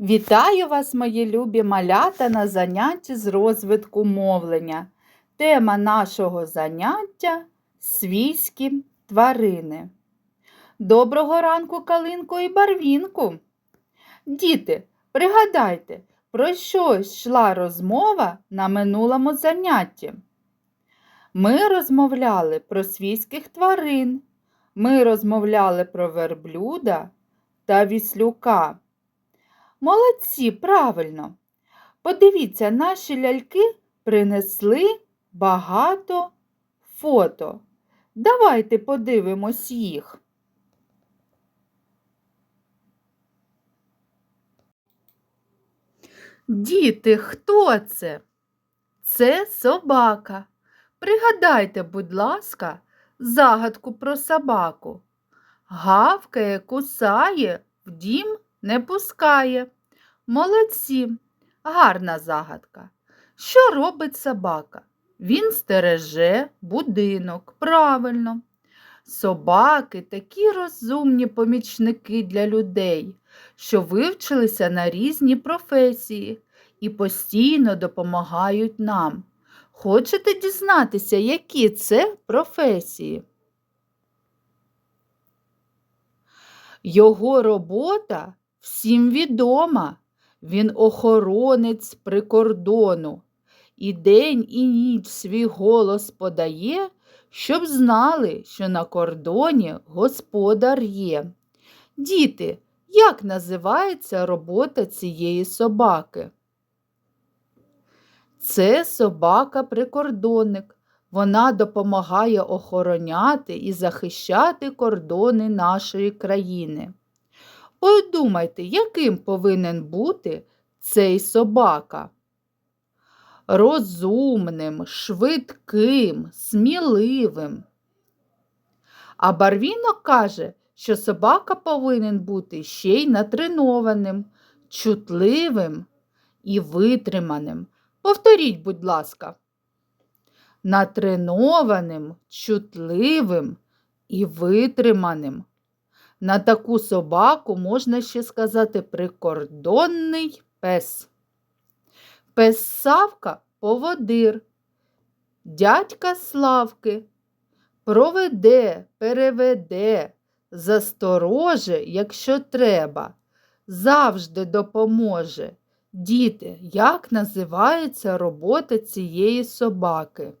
Вітаю вас, мої любі малята, на занятті з розвитку мовлення. Тема нашого заняття свійські тварини. Доброго ранку, калинку і барвінку. Діти, пригадайте, про що йшла розмова на минулому занятті. Ми розмовляли про свійських тварин. Ми розмовляли про верблюда та віслюка. Молодці, правильно. Подивіться, наші ляльки принесли багато фото. Давайте подивимось їх. Діти, хто це? Це собака. Пригадайте, будь ласка, загадку про собаку. Гавкає, кусає, в дім не пускає. Молодці, гарна загадка. Що робить собака? Він стереже будинок. Правильно. Собаки такі розумні помічники для людей, що вивчилися на різні професії і постійно допомагають нам. Хочете дізнатися, які це професії? Його робота всім відома. Він охоронець прикордону. І день і ніч свій голос подає, щоб знали, що на кордоні господар є. Діти, як називається робота цієї собаки? Це собака-прикордонник. Вона допомагає охороняти і захищати кордони нашої країни. Подумайте, яким повинен бути цей собака? Розумним, швидким, сміливим. А Барвінок каже, що собака повинен бути ще й натренованим, чутливим і витриманим. Повторіть, будь ласка, натренованим, чутливим і витриманим. На таку собаку можна ще сказати прикордонний пес. Пес Савка поводир, дядька Славки проведе, переведе, застороже, якщо треба, завжди допоможе. Діти, як називається робота цієї собаки?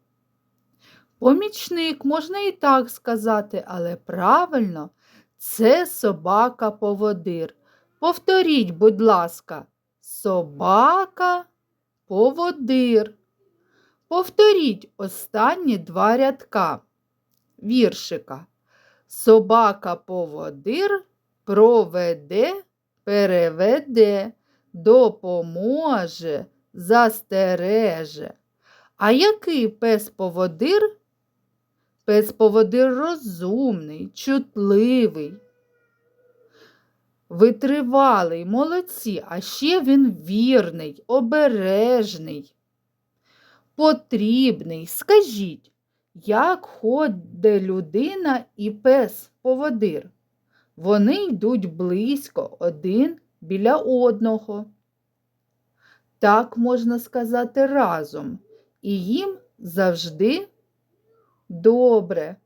Помічник, можна і так сказати, але правильно це собака-поводир. Повторіть, будь ласка, собака-поводир. Повторіть останні два рядка віршика. Собака-поводир проведе, переведе, допоможе, застереже. А який пес-поводир? Пес-поводир розумний, чутливий, витривалий, молодці, а ще він вірний, обережний, потрібний. Скажіть, як ходить людина і пес-поводир? Вони йдуть близько один біля одного. Так можна сказати разом, і їм завжди добре.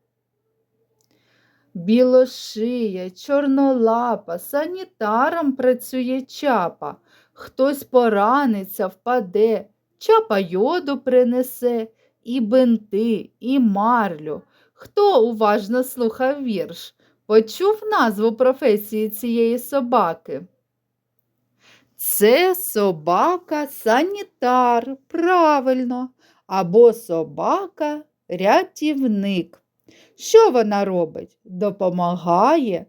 Білошия, чорнолапа, санітаром працює чапа. Хтось пораниться, впаде, чапа йоду принесе, і бинти, і марлю. Хто уважно слухав вірш? Почув назву професії цієї собаки? Це собака санітар, правильно, або собака рятівник. Що вона робить? Допомагає,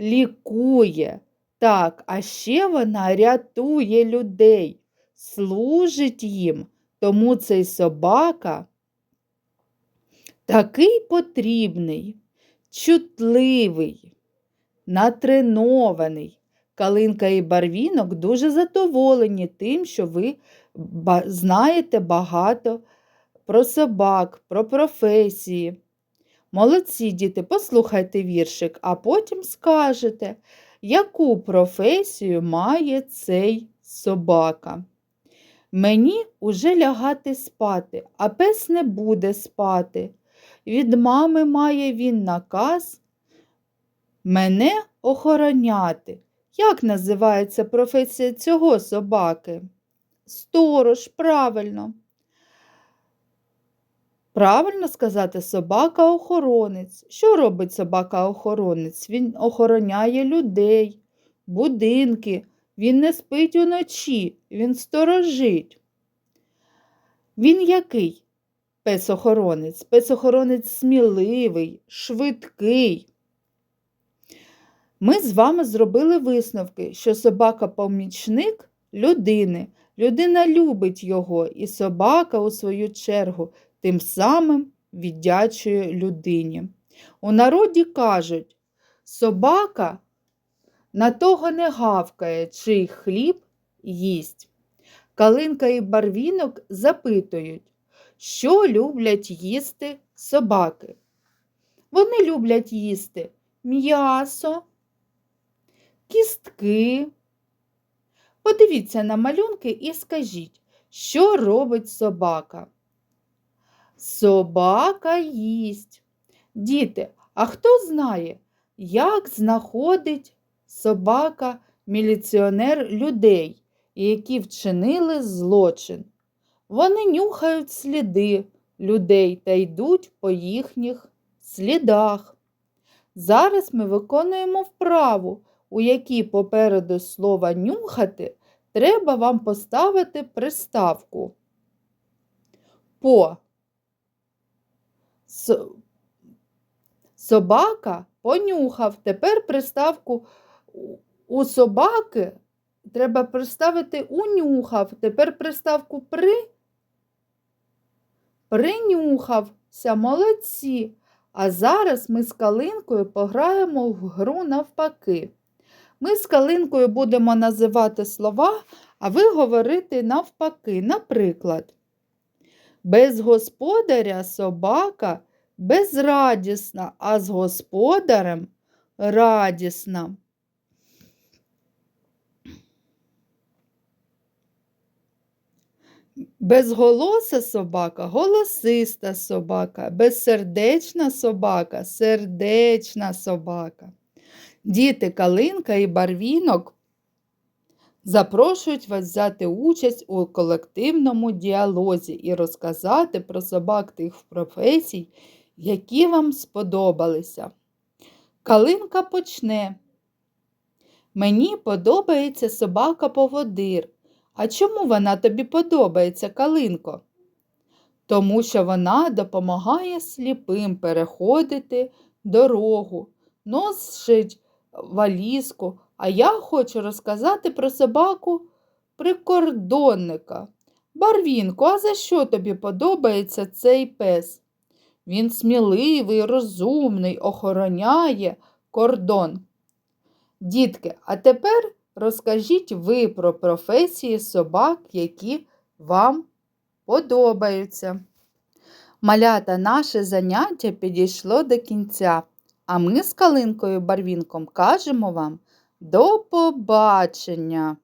лікує. Так, а ще вона рятує людей, служить їм, тому цей собака такий потрібний, чутливий, натренований. Калинка і барвінок дуже задоволені тим, що ви знаєте багато про собак, про професії. Молодці діти, послухайте віршик, а потім скажете, яку професію має цей собака. Мені уже лягати спати, а пес не буде спати. Від мами має він наказ мене охороняти. Як називається професія цього собаки? Сторож, правильно. Правильно сказати, собака-охоронець. Що робить собака-охоронець? Він охороняє людей, будинки, він не спить уночі, він сторожить. Він який? Пес-охоронець. Пес-охоронець сміливий, швидкий. Ми з вами зробили висновки, що собака-помічник людини. Людина любить його, і собака, у свою чергу, тим самим віддячує людині. У народі кажуть, собака на того не гавкає, чий хліб їсть. Калинка і барвінок запитують, що люблять їсти собаки. Вони люблять їсти м'ясо, кістки. Подивіться на малюнки і скажіть, що робить собака? Собака їсть. Діти, а хто знає, як знаходить собака міліціонер людей, які вчинили злочин? Вони нюхають сліди людей та йдуть по їхніх слідах. Зараз ми виконуємо вправу, у якій попереду слова нюхати треба вам поставити приставку. По. Собака понюхав. Тепер приставку у собаки треба приставити унюхав. Тепер приставку при. Принюхався. Молодці. А зараз ми з калинкою пограємо в гру навпаки. Ми з калинкою будемо називати слова, а ви говорити навпаки. Наприклад, без господаря собака безрадісна, а з господарем радісна. Безголоса собака голосиста собака, безсердечна собака сердечна собака. Діти Калинка і Барвінок запрошують вас взяти участь у колективному діалозі і розказати про собак тих професій, які вам сподобалися. Калинка почне. Мені подобається собака-поводир. А чому вона тобі подобається, Калинко? Тому що вона допомагає сліпим переходити дорогу, носить валізку. А я хочу розказати про собаку прикордонника. Барвінку, а за що тобі подобається цей пес? Він сміливий, розумний, охороняє кордон. Дітки, а тепер розкажіть ви про професії собак, які вам подобаються. Малята, наше заняття підійшло до кінця, а ми з Калинкою Барвінком кажемо вам до побачення!